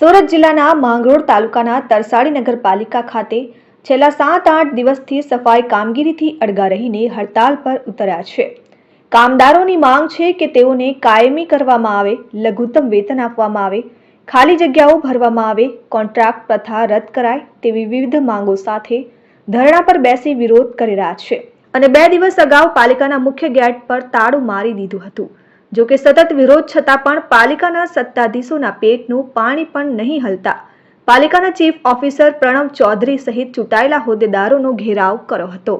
સુરત જિલ્લાના માંગરોળ તાલુકાના તરસાડી નગરપાલિકા ખાતે છેલ્લા સાત આઠ દિવસથી સફાઈ કામગીરીથી અડગા રહીને હડતાલ પર ઉતર્યા છે. કામદારોની માંગ છે કે તેઓને કાયમી કરવામાં આવે, લઘુત્તમ વેતન આપવામાં આવે, ખાલી જગ્યાઓ ભરવામાં આવે, કોન્ટ્રાક્ટ પ્રથા રદ કરાય તેવી વિવિધ માંગો સાથે ધરણા પર બેસી વિરોધ કરી રહ્યા છે. અને બે દિવસ અગાઉ પાલિકાના મુખ્ય ગેટ પર તાળું મારી દીધું હતું. જો કે સતત વિરોધ છતાં પણ પાલિકાના સત્તાધીશોના પેટનું પાણી પણ નહીં હલતા. પાલિકાના ચીફ ઓફિસર પ્રણવ ચૌધરી સહિત ચૂંટાયેલા હોદ્દેદારોનો ઘેરાવ કર્યો હતો.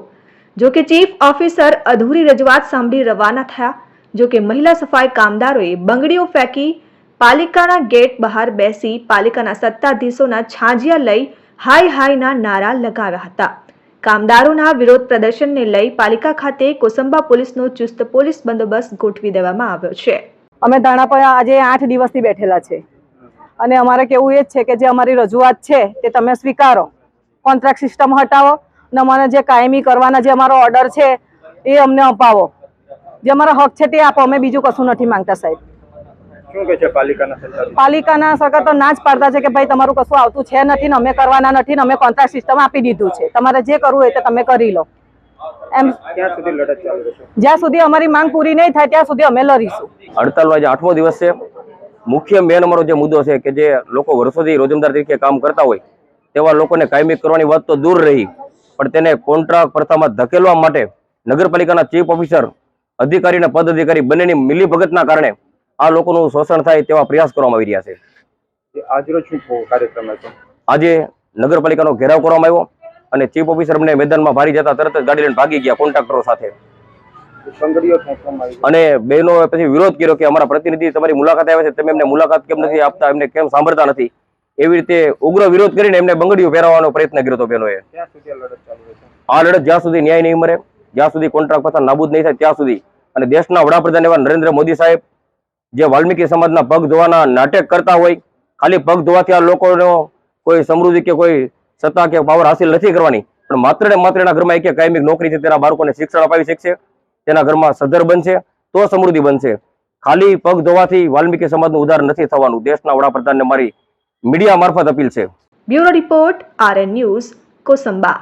જો કે ચીફ ઓફિસર અધૂરી રજૂઆત સાંભળી રવાના થયા. જો કે મહિલા સફાઈ કામદારોએ બંગડીઓ ફેંકી પાલિકાના ગેટ બહાર બેસી પાલિકાના સત્તાધીશોના છાંજિયા લઈ હાય હાયના નારા લગાવ્યા હતા. કામદારોના વિરોધ પ્રદર્શનને લઈ પાલિકા ખાતે કોસંબા પોલીસનો ચુસ્ત પોલીસ બંદોબસ્ત ગોઠવી દેવામાં આવ્યો છે. અમે ધાણા પર આજે આઠ દિવસથી બેઠેલા છે. અને અમારે કેવું એ જ છે કે જે અમારી રજૂઆત છે તે તમે સ્વીકારો. કોન્ટ્રાક્ટ સિસ્ટમ હટાવો અને અમારે જે કાયમી કરવાના જે અમારો ઓર્ડર છે એ અમને અપાવો. જે અમારો હક છે તે આપો. અમે બીજું કશું નથી માંગતા સાહેબ. પાલિકાના સરકાર? તો ના જ પાડતા છે કે ભાઈ તમારું કશું આવતું છે નથી ને અમે કરવાના નથી ને અમે કોન્ટ્રાક્ટ સિસ્ટમ આપી દીધું છે. તમારે જે કરવું હોય તે તમે કરી લો. એમ ક્યાં સુધી લડત ચાલુ રહેશે? જ્યાં સુધી અમારી માંગ પૂરી નહીં થાય ત્યાં સુધી અમે લડીશું. હડતાલનો આજે આઠમો દિવસ છે. મુખ્ય મેન અમારો જે મુદ્દો છે કે જે લોકો વર્ષોથી રોજમદાર તરીકે કામ કરતા હોય તેવા લોકોને કાયમી કરવાની વાત તો દૂર રહી. પણ તેને કોન્ટ્રાક્ટ પ્રથામાં ધકેલવા માટે નગરપાલિકાના ચીફ ઓફિસર અધિકારી અને પદ અધિકારી બંનેની મિલીભગતના કારણે આ લોકોનું શોષણ થાય તેવા પ્રયાસ કરવામાં આવી રહ્યા છે. આજરોજ શું કાર્યક્રમ હતો આજે નગરપાલિકાનો ઘેરાવ કરવામાં આવ્યો અને ચીફ ઓફિસર અમને મેદાનમાં ભારી જતા તરત જ ગાડી લઈને ભાગી ગયા કોન્ટ્રાક્ટરો સાથે. અને બહેનો પછી વિરોધ કર્યો કે અમારા પ્રતિનિધિ તમારી મુલાકાત આવે છે તમે એમને મુલાકાત કેમ નથી આપતા એમને કેમ સાંભળતા નથી? એવી રીતે ઉગ્ર વિરોધ કરીને એમને બંગડીઓ પહેરાવવાનો પ્રયત્ન કર્યો હતો બહેનોએ. આ લડત જ્યાં સુધી ન્યાય નહીં મળે જ્યાં સુધી કોન્ટ્રાક્ટ પાસે નાબૂદ નહીં થાય ત્યાં સુધી. અને દેશના વડાપ્રધાન એવા નરેન્દ્ર મોદી સાહેબ જે વાલ્મીકી સમાજના પગ ધોવાના નાટક કરતા હોય, ખાલી પગ ધોવાથી આ લોકોનો કોઈ સમૃદ્ધિ કે કોઈ સત્તા કે પાવર હાસિલ નથી કરવાની. પણ માત્ર ને માત્ર એના ઘરમાં એક એક કાયમી નોકરી છે, તેના બાળકોને શિક્ષણ અપાવી શકશે, તેના ઘરમાં સધર બનશે, તો સમૃદ્ધિ બનશે. ખાલી પગ ધોવાથી વાલ્મીકી સમાજનું ઉદાહરણ નથી થવાનું. દેશના વડાપ્રધાનને મારી મીડિયા મારફત અપીલ છે. Bureau report R N news, Kosamba.